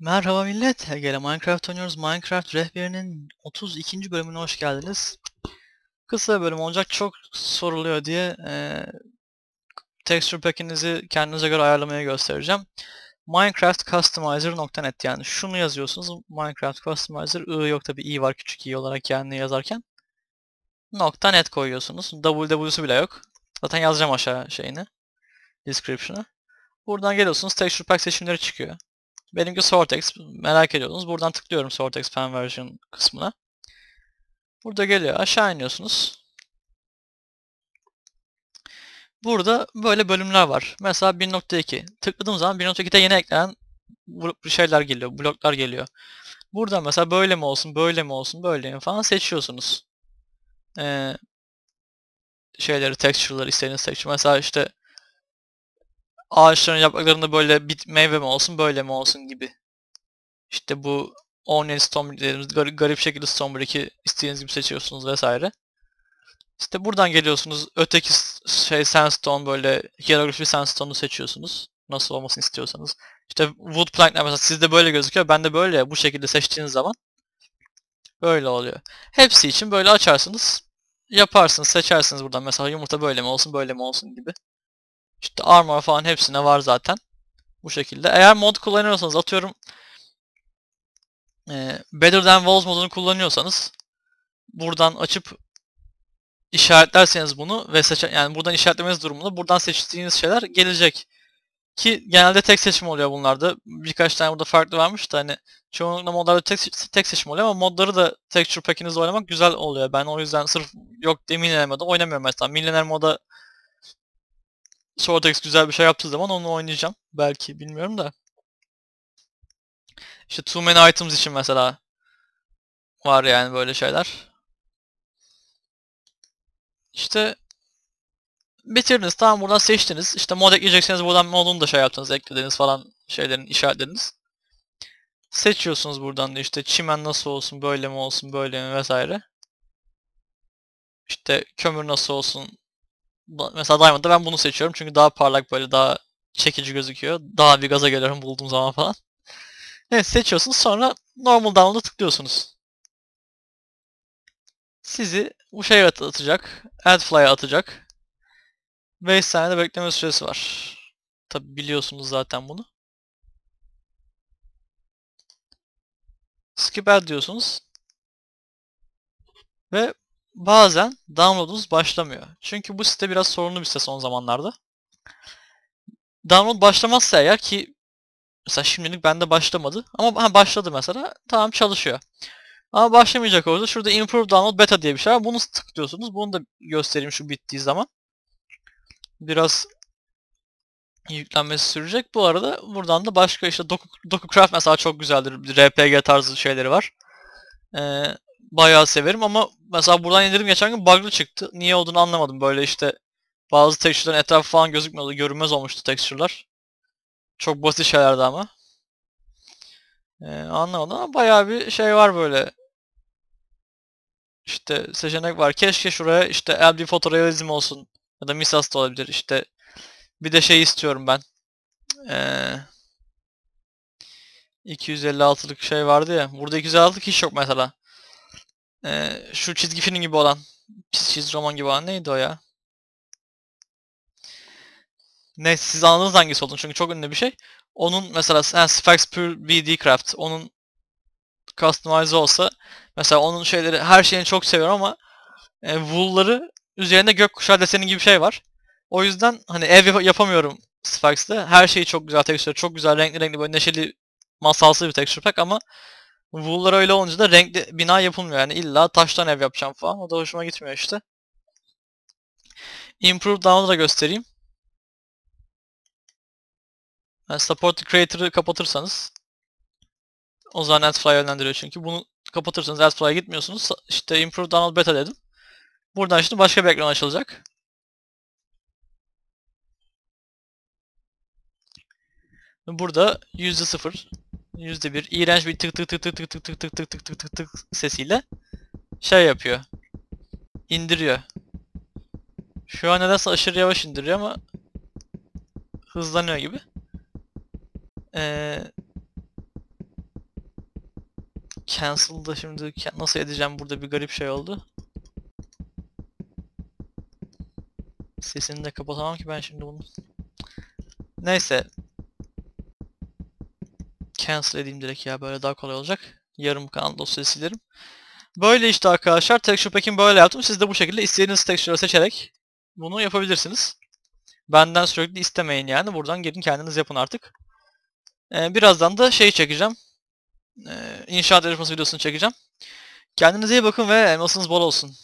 Merhaba millet, Ege'yle Minecraft oynuyoruz. Minecraft rehberinin 32. bölümüne hoş geldiniz. Kısa bölüm olacak, çok soruluyor diye e, texture pack'inizi kendinize göre ayarlamaya göstereceğim. Minecraft Customizer.net yani şunu yazıyorsunuz. Minecraft Customizer, I yok tabi i var küçük i olarak kendini yazarken. .net koyuyorsunuz. www'su bile yok. Zaten yazacağım aşağı şeyini. Description'ı. Buradan geliyorsunuz, texture pack seçimleri çıkıyor. Benimki Sortex. Merak ediyordunuz. Buradan tıklıyorum Sortex Pen Version kısmına. Burada geliyor. Aşağı iniyorsunuz. Burada böyle bölümler var. Mesela 1.2. Tıkladığım zaman 1.2'de yeni eklenen şeyler geliyor. Bloklar geliyor. Burada mesela böyle mi olsun, böyle mi olsun, böyle mi falan seçiyorsunuz. Ee, şeyleri, texture'ları istediğiniz texture. Mesela işte ağaçların yapraklarında böyle bit meyve mi olsun böyle mi olsun gibi. İşte bu Onion Stone dediğimiz garip, garip şekilde Stonebrick'i istediğiniz gibi seçiyorsunuz vesaire. İşte buradan geliyorsunuz öteki şey sandstone böyle hieroglifi sandstone'u seçiyorsunuz. Nasıl olmasını istiyorsanız. İşte wood plankler mesela sizde böyle gözüküyor. Ben de böyle bu şekilde seçtiğiniz zaman böyle oluyor. Hepsi için böyle açarsınız. Yaparsınız, seçersiniz buradan. Mesela yumurta böyle mi olsun, böyle mi olsun gibi. İşte armor falan hepsine var zaten. Bu şekilde. Eğer mod kullanıyorsanız atıyorum e, Better Than Walls modunu kullanıyorsanız buradan açıp işaretlerseniz bunu ve seçe yani buradan işaretlemeniz durumunda buradan seçtiğiniz şeyler gelecek. Ki genelde tek seçim oluyor bunlarda. Birkaç tane burada farklı varmış da hani çoğunlukla modlarda tek, tek seçim oluyor ama modları da texture pack'inizde oynamak güzel oluyor. Ben o yüzden sırf yok diye Millionaire moda oynamıyorum mesela. Millionaire moda Sortex güzel bir şey yaptığı zaman onu oynayacağım. Belki bilmiyorum da. İşte too many items için mesela var yani böyle şeyler. İşte bitirdiniz. Tamam buradan seçtiniz. İşte mod ekleyecekseniz buradan modunu da şey yaptınız. Eklediniz falan şeylerin işaretlediniz. Seçiyorsunuz buradan da işte çimen nasıl olsun, böyle mi olsun, böyle mi vesaire. İşte kömür nasıl olsun, Mesela Diamond'da ben bunu seçiyorum çünkü daha parlak böyle daha çekici gözüküyor. Daha bir gaza geliyorum bulduğum zaman falan. Evet seçiyorsunuz sonra normal download'a tıklıyorsunuz. Sizi bu şeye atacak. Adfly'a atacak. 5 saniye de bekleme süresi var. Tabi biliyorsunuz zaten bunu. Skip ad diyorsunuz. Ve bazen download'unuz başlamıyor. Çünkü bu site biraz sorunlu bir site son zamanlarda. Download başlamazsa eğer ki mesela şimdilik bende başlamadı ama ha, başladı mesela tamam çalışıyor. Ama başlamayacak olursa şurada improve download beta diye bir şey var. Bunu tıklıyorsunuz. Bunu da göstereyim şu bittiği zaman. Biraz yüklenmesi sürecek. Bu arada buradan da başka işte Doku, DokuCraft mesela çok güzeldir. RPG tarzı şeyleri var. Ee, bayağı severim ama mesela buradan indirdim geçen gün bug'lı çıktı. Niye olduğunu anlamadım. Böyle işte bazı texture'ların etrafı falan gözükmüyordu. Görünmez olmuştu texture'lar. Çok basit şeylerdi ama. Ee, anlamadım ama bayağı bir şey var böyle. İşte seçenek var. Keşke şuraya işte LB fotorealizm olsun. Ya da Misas da olabilir. İşte bir de şey istiyorum ben. Ee, 256'lık şey vardı ya. Burada 256'lık hiç yok mesela. Ee, şu çizgi film gibi olan, çiz, çiz roman gibi olan neydi o ya? Ne siz anladınız hangisi olduğunu çünkü çok ünlü bir şey. Onun mesela yani Sphex Pure BD Craft onun customize olsa mesela onun şeyleri her şeyini çok seviyorum ama e, wool'ları üzerinde gökkuşağı deseni gibi şey var. O yüzden hani ev yapamıyorum Sphax'te. Her şeyi çok güzel texture, çok güzel renkli renkli böyle neşeli masalsı bir texture pack ama Wool'lar öyle olunca da renkli bina yapılmıyor. Yani illa taştan ev yapacağım falan. O da hoşuma gitmiyor işte. Improve Down'u da göstereyim. Yani Support Creator'ı kapatırsanız o zaman AdFly yönlendiriyor çünkü. Bunu kapatırsanız AdFly'a gitmiyorsunuz. İşte Improve Download Beta dedim. Buradan şimdi başka bir ekran açılacak. Burada %0 %1 iğrenç bir tık tık tık tık tık tık tık tık tık tık tık tık tık sesiyle şey yapıyor. İndiriyor. Şu an nedense aşırı yavaş indiriyor ama hızlanıyor gibi. Ee, cancel'da şimdi ca- nasıl edeceğim burada bir garip şey oldu. Sesini de kapatamam ki ben şimdi bunu. Neyse. Cancel edeyim direkt ya böyle daha kolay olacak. Yarım kalan dosyayı silerim. Böyle işte arkadaşlar texture pack'imi böyle yaptım. Siz de bu şekilde istediğiniz texture'ı seçerek bunu yapabilirsiniz. Benden sürekli istemeyin yani. Buradan gelin kendiniz yapın artık. Ee, birazdan da şey çekeceğim. Ee, inşaat yarışması videosunu çekeceğim. Kendinize iyi bakın ve elmasınız bol olsun.